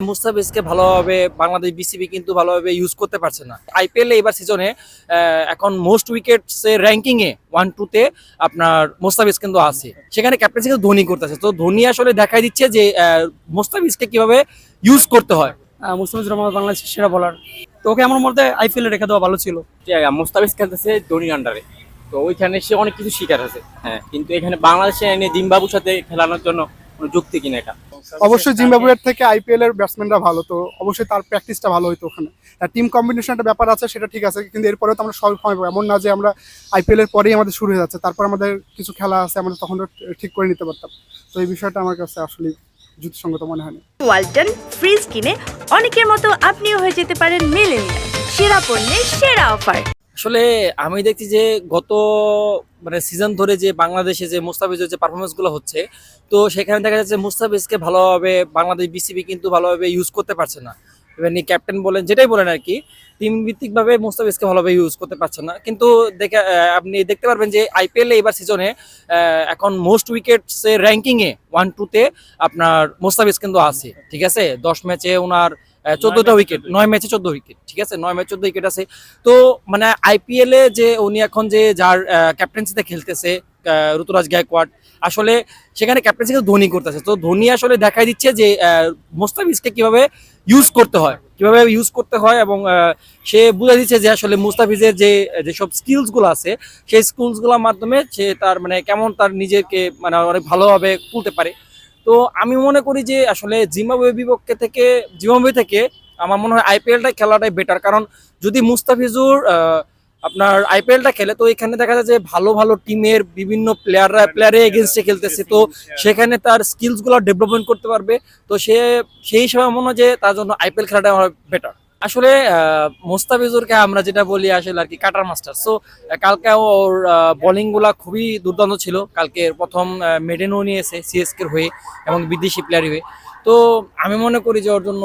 মুস্তাফিজকে ভালোভাবে বাংলাদেশ বিসিবি কিন্তু ভালোভাবে ইউজ করতে পারছে না। আইপিএল এবার সিজনে এখন মোস্ট উইকেটস এর র্যাঙ্কিং এ ওয়ান টু তে আপনার মুস্তাফিজ কিন্তু আছে। সেখানে ক্যাপ্টেন্সি কিন্তু ধোনি করতেছে। তো ধোনি আসলে দেখাই দিচ্ছে যে আহ, মুস্তাফিজকে কীভাবে ইউজ করতে হয়। মুস্তাফিজুর রহমান বাংলাদেশের সেরা বলার তো ওকে আমার মধ্যে আইপিএল এ রেখে দেওয়া ভালো ছিল। মুস্তাফিজ খেলতেছে ধোনির আন্ডারে তো ওইখানে সে অনেক কিছু শিকার আছে। হ্যাঁ কিন্তু এখানে বাংলাদেশে এনে জিম্বাবুর সাথে খেলানোর জন্য কোনো যুক্তি কিনা এটা? অবশ্যই জিম্বাবুয়ের থেকে আইপিএল এর ব্যাটসম্যানরা ভালো তো অবশ্যই তার প্র্যাকটিসটা ভালো হইতো ওখানে। আর টিম কম্বিনেশন একটা ব্যাপার আছে সেটা ঠিক আছে কিন্তু এরপরেও তো আমরা সব সময় পাবো। এমন না যে আমরা আইপিএল এর পরেই আমাদের শুরু হয়ে যাচ্ছে তারপর আমাদের কিছু খেলা আছে আমরা তখন ঠিক করে নিতে পারতাম। তো এই বিষয়টা আমার কাছে আসলে যুক্তিসঙ্গত মনে হয়নি। ওয়ালটন ফ্রিজ কিনে অনেকের মতো আপনিও হয়ে যেতে পারেন মেলেনিয়া সেরা পণ্যের সেরা অফার আসলে আমি দেখছি যে গত মানে সিজন ধরে যে বাংলাদেশে যে মুস্তাফিজের যে পারফরমেন্সগুলো হচ্ছে, তো সেখানে দেখা যাচ্ছে মুস্তাফিজকে ভালোভাবে বাংলাদেশ বিসিবি কিন্তু ভালোভাবে ইউজ করতে পারছে না। এবার ক্যাপ্টেন বলেন, যেটাই বলেন আর কি টিম ভিত্তিক ভাবে মুস্তাফিজকে ভালোভাবে ইউজ করতে পারছে না। কিন্তু দেখে আপনি দেখতে পারবেন যে আইপিএল এবার সিজনে এখন মোস্ট উইকেটস এর র্যাঙ্কিং এ ওয়ান টু তে আপনার মুস্তাফিজ কিন্তু আছে, ঠিক আছে? দশ ম্যাচে ওনার চোদ্দটা উইকেট নয় ম্যাচে চোদ্দ উইকেট ঠিক আছে? নয় ম্যাচ চোদ্দ উইকেট আছে। তো মানে আইপিএল এ যে উনি এখন যে যার ক্যাপ্টেন্সিতে খেলতেছে ঋতুরাজ গায়কোয়াড আসলে সেখানে ক্যাপ্টেন্সি কিন্তু ধোনি করতেছে। তো ধোনি আসলে দেখাই দিচ্ছে যে মুস্তাফিজকে কীভাবে ইউজ করতে হয় কীভাবে ইউজ করতে হয় এবং সে বুঝে দিচ্ছে যে আসলে মুস্তাফিজের যে যেসব স্কিলসগুলো আছে সেই স্কিলসগুলোর মাধ্যমে সে তার মানে কেমন তার নিজেকে মানে অনেক ভালোভাবে তুলতে পারে। তো আমি মনে করি যে আসলে জিম্বাবুয়ে বিপক্ষে থেকে জিম্বাবুয়ে থেকে আমার মনে হয় আইপিএলটা খেলাটাই বেটার কারণ যদি মুস্তাফিজুর আহ, আপনার আইপিএলটা খেলে তো এখানে দেখা যায় যে ভালো ভালো টিমের বিভিন্ন প্লেয়াররা প্লেয়ারের এগেনস্টে খেলতেছে। তো সেখানে তার স্কিলসগুলো ডেভেলপমেন্ট করতে পারবে। তো সে সেই হিসাবে মনে হয় যে তার জন্য আইপিএল খেলাটা বেটার আসলে মোস্তাফিজুরকে আমরা যেটা বলি আসলে আর কি কাটার মাস্টার। সো কালকে ওর বোলিংগুলা খুবই দুর্দান্ত ছিল। কালকে প্রথম মেডেনও নিয়েছে সিএসকে হয়ে এবং বিদেশি প্লেয়ার হয়ে। তো আমি মনে করি যে ওর জন্য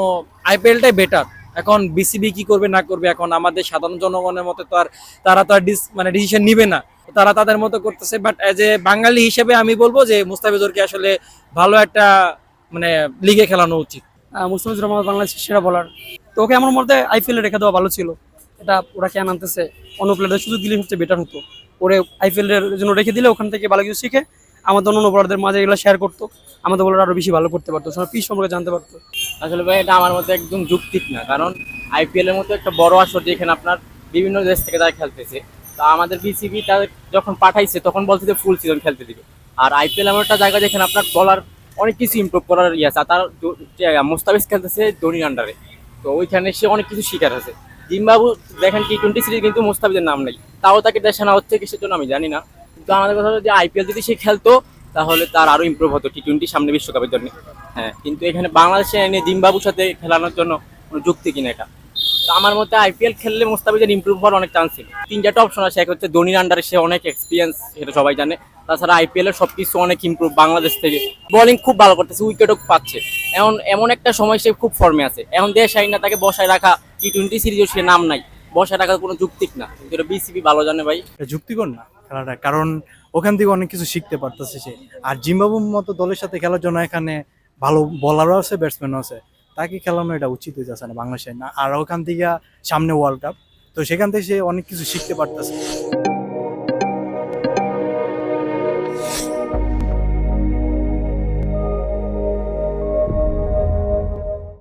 আইপিএলটাই বেটার এখন বিসিবি কি করবে, না করবে, এখন আমাদের সাধারণ জনগণের মতো তো আর তারা তো আর মানে ডিসিশন নিবে না। তারা তাদের মতো করতেছে বাট এজ এ বাঙালি হিসেবে আমি বলব যে মুস্তাফিজুরকে আসলে ভালো একটা মানে লিগে খেলানো উচিত। মুস্তাফিজুর রহমান বাংলাদেশের সেরা বলার তো ওকে আমার মধ্যে আইপিএল রেখে দেওয়া ভালো ছিল। এটা ওরা কেন আনতেছে? অন্য প্লেয়ারদের শুধু দিলে সবচেয়ে বেটার হতো। ওরে আইপিএল এর জন্য রেখে দিলে ওখান থেকে ভালো কিছু শিখে আমাদের অন্য বলারদের মাঝে এগুলো শেয়ার করতো। আমাদের বলার আরও বেশি ভালো করতে পারতো। সবাই পিস সম্পর্কে জানতে পারতো। আসলে ভাই, এটা আমার মতে একদম যুক্তিক না। কারণ আইপিএল এর মতো একটা বড় আসর যেখানে আপনার বিভিন্ন দেশ থেকে তারা খেলতেছে, তা আমাদের বিসিবি তাদের যখন পাঠাইছে, তখন বলছে যে ফুল সিজন খেলতে দিবে। আর আইপিএল এমন একটা জায়গা যেখানে আপনার বলার অনেক কিছু ইমপ্রুভ করার ইয়ে আছে। তার মুস্তাফিজ খেলতেছে ধোনির আন্ডারে তো ওইখানে সে অনেক কিছু শিকার আছে। জিম্বাবু, দেখেন টি টোয়েন্টি সিরিজ কিন্তু মুস্তাফিজের নাম নেই। তাও তাকে দেশে না হচ্ছে কি সেজন্য আমি জানি না। কিন্তু আমাদের কথা হলো যে আইপিএল যদি সে খেলতো, তাহলে তার আরও ইম্প্রুভ হতো টি টোয়েন্টি সামনে বিশ্বকাপের জন্য। হ্যাঁ কিন্তু এখানে বাংলাদেশে এনে জিম্বাবুর সাথে খেলানোর জন্য কোনো যুক্তি কিনা এটা? তো আমার মতে আইপিএল খেললে মুস্তাফিজের ইমপ্রুভ হওয়ার অনেক চান্স ছিল। তিন চারটা অপশন আছে, এক হচ্ছে ধোনির আন্ডারে সে অনেক এক্সপিরিয়েন্স সেটা সবাই জানে। তাছাড়া আইপিএল এর সবকিছু অনেক ইমপ্রুভ বাংলাদেশ থেকে। বোলিং খুব ভালো করতেছে উইকেটও পাচ্ছে। এখন এমন একটা সময় সে খুব ফর্মে আছে। এখন দেশ আইনা তাকে বসায় রাখা টি টোয়েন্টি সিরিজও সে নাম নাই। বসায় রাখার কোনো যুক্তিক না। এটা বিসিবি ভালো জানে ভাই। যুক্তিকর না খেলাটা, কারণ ওখান থেকে অনেক কিছু শিখতে পারতেছে সে। আর জিম্বাবুর মতো দলের সাথে খেলার জন্য এখানে ভালো বলারও আছে ব্যাটসম্যানও আছে। তাকে খেলানো এটা উচিত হয়ে যাচ্ছে না বাংলাদেশে না। আর ওখান থেকে সামনে ওয়ার্ল্ড কাপ তো সেখান থেকে সে অনেক কিছু শিখতে পারতেছে।